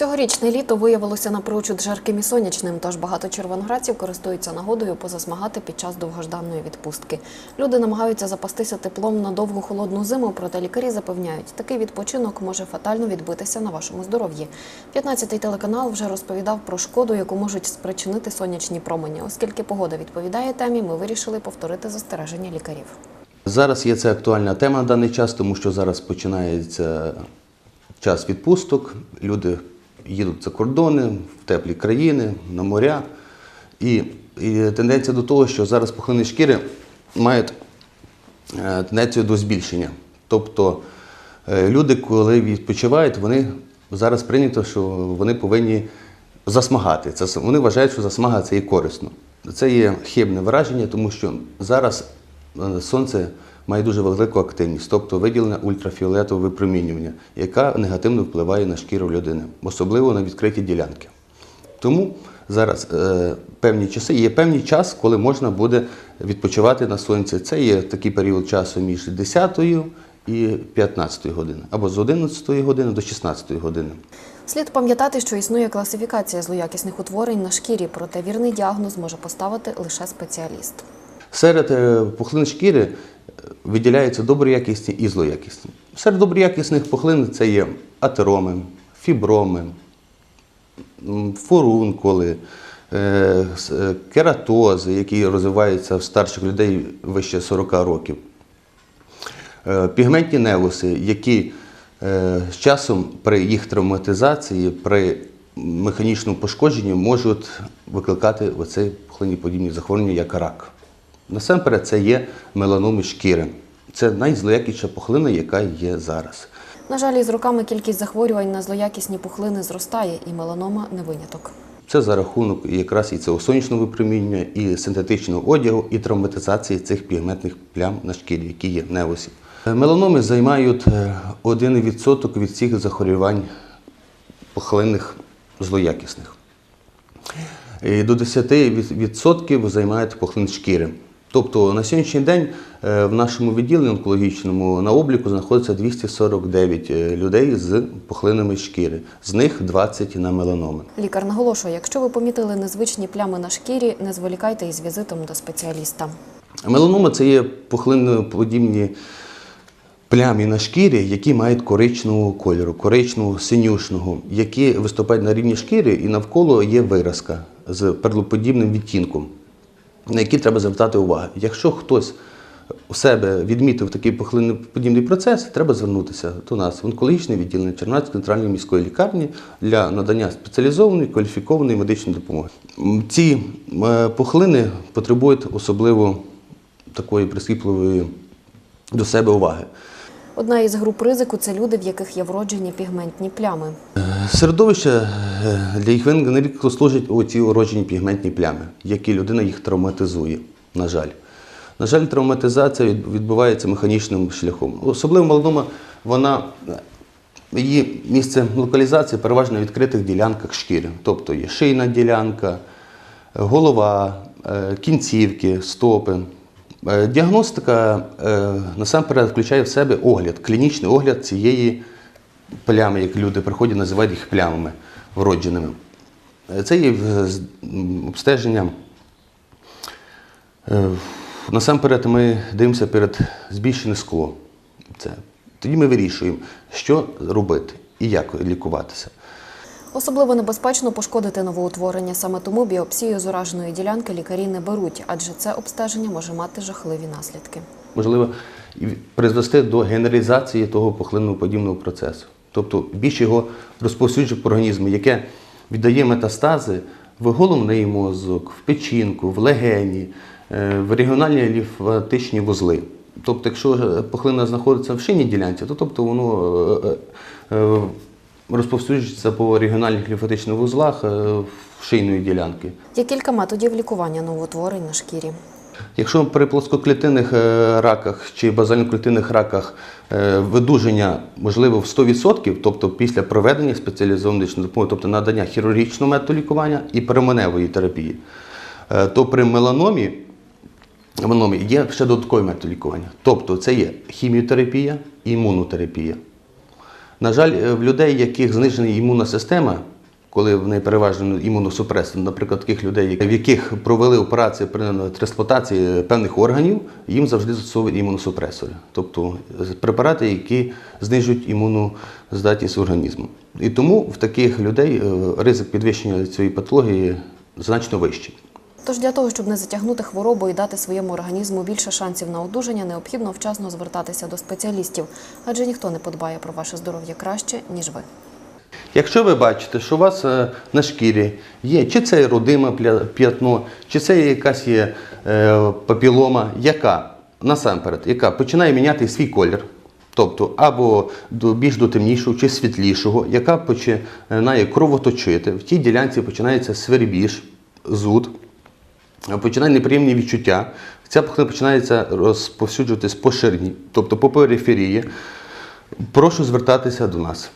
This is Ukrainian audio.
Цьогорічне літо виявилося напрочуд жарким і сонячним, тож багато червоноградців користуються нагодою позасмагати під час довгожданої відпустки. Люди намагаються запастися теплом на довгу холодну зиму, проте лікарі запевняють, такий відпочинок може фатально відбитися на вашому здоров'ї. 15-й телеканал вже розповідав про шкоду, яку можуть спричинити сонячні промені. Оскільки погода відповідає темі, ми вирішили повторити застереження лікарів. Зараз є це актуальна тема на даний час, тому що зараз починається час відпусток. Люди їдуть за кордони, в теплі країни, на моря. І, і тенденція до того, що зараз пухлини шкіри мають е, тенденцію до збільшення. Тобто е, люди, коли відпочивають, вони зараз прийнято, що вони повинні засмагати. Це, вони вважають, що засмага це є корисно. Це є хибне враження, тому що зараз е, сонце має дуже велику активність, тобто виділення ультрафіолетового випромінювання, яка негативно впливає на шкіру людини, особливо на відкриті ділянки. Тому зараз е, певні часи, є певний час, коли можна буде відпочивати на сонці. Це є такий період часу між 10 і 15 години, або з 11 години до 16 години. Слід пам'ятати, що існує класифікація злоякісних утворень на шкірі, проте вірний діагноз може поставити лише спеціаліст. Серед е, пухлин шкіри виділяються доброякісні і злоякісні. Серед доброякісних пухлин це є атероми, фіброми, фурункули, е, е, кератози, які розвиваються в старших людей вище 40 років. Е, Пігментні невуси, які з часом при їх травматизації, при механічному пошкодженні можуть викликати оце пухлинні захворювання, як рак. Насамперед, це є меланоми шкіри. Це найзлоякіша пухлина, яка є зараз. На жаль, із роками кількість захворювань на злоякісні пухлини зростає, і меланома не виняток. Це за рахунок якраз і цього сонячного випромінювання, і синтетичного одягу, і травматизації цих пігментних плям на шкірі, які є. Е, Меланоми займають е, 1% від всіх захворювань пухлинних злоякісних. І до 10% займають пухлин шкіри. Тобто на сьогоднішній день е, в нашому відділенні онкологічному на обліку знаходиться 249 е, людей з пухлинами шкіри, з них 20 на меланоми. Лікар наголошує, якщо ви помітили незвичні плями на шкірі, не зволікайте із візитом до спеціаліста. Меланома це є пухлиноподібні плями на шкірі, які мають коричневого кольору, коричневого синюшного, які виступають на рівні шкіри і навколо є виразка з перлоподібним відтінком, на які треба звертати увагу. Якщо хтось у себе відмітив такий пухлиноподібний процес, треба звернутися до нас в онкологічне відділення Чернівецької центральної міської лікарні для надання спеціалізованої кваліфікованої медичної допомоги. Ці е, пухлини потребують особливо такої прискіпливої до себе уваги. Одна із груп ризику це люди, в яких є вроджені пігментні плями. Середовище е, для їх виникнення нерідко служать оці уроджені пігментні плями, які людина їх травматизує, на жаль. На жаль, травматизація відбувається механічним шляхом. Особливо меланома, вона е, її місце локалізації переважно на відкритих ділянках шкіри. Тобто є шийна ділянка, голова, е, кінцівки, стопи. Е, Діагностика е, насамперед включає в себе огляд, клінічний огляд цієї плями, як люди приходять, називають їх плямами вродженими. Е, Це є обстеження. Насамперед ми дивимося перед збільшене скло. Це. Тоді ми вирішуємо, що робити і як лікуватися. Особливо небезпечно пошкодити новоутворення. Саме тому біопсію з ураженої ділянки лікарі не беруть, адже це обстеження може мати жахливі наслідки. можливо, призвести до генералізації того пухлинно-подібного процесу. Тобто більше його розповсюджує в організмі, яке віддає метастази в головний мозок, в печінку, в легені, е, в регіональні лімфатичні вузли. Тобто, якщо пухлина знаходиться в шинній ділянці, то тобто воно е, е, розповсюджується по регіональних лімфатичних вузлах е, шийної ділянки. Є кілька методів лікування новоутворень на шкірі. Якщо при плоскоклітинних е, раках чи базальноклітинних раках е, видуження можливо в 100%, тобто після проведення спеціалізованої допомоги, тобто надання хірургічного методу лікування і переменевої терапії, то при меланомі, меланомі є ще додатковий метод лікування. Тобто це є хіміотерапія і імунотерапія. На жаль, е, в людей, яких знижена імунна система, коли вони переважно імуносупресорні, наприклад, таких людей, в яких провели операції при трансплантації певних органів, їм завжди застосовують імуносупресори, тобто е, препарати, які знижують імунну здатність організму. І тому в таких людей е, ризик підвищення цієї патології значно вищий. Тож для того, щоб не затягнути хворобу і дати своєму організму більше шансів на одужання, необхідно вчасно звертатися до спеціалістів, адже ніхто не подбає про ваше здоров'я краще, ніж ви. Якщо ви бачите, що у вас е, на шкірі є чи це родиме п'ятно, чи це якась є е, папілома, яка насамперед, яка починає міняти свій колір, тобто або більш до темнішого чи світлішого, яка починає кровоточити, в тій ділянці починається свербіж, зуд, починає неприємні відчуття. Ця пухлина починається розповсюджуватись по ширині, тобто по периферії. Прошу звертатися до нас.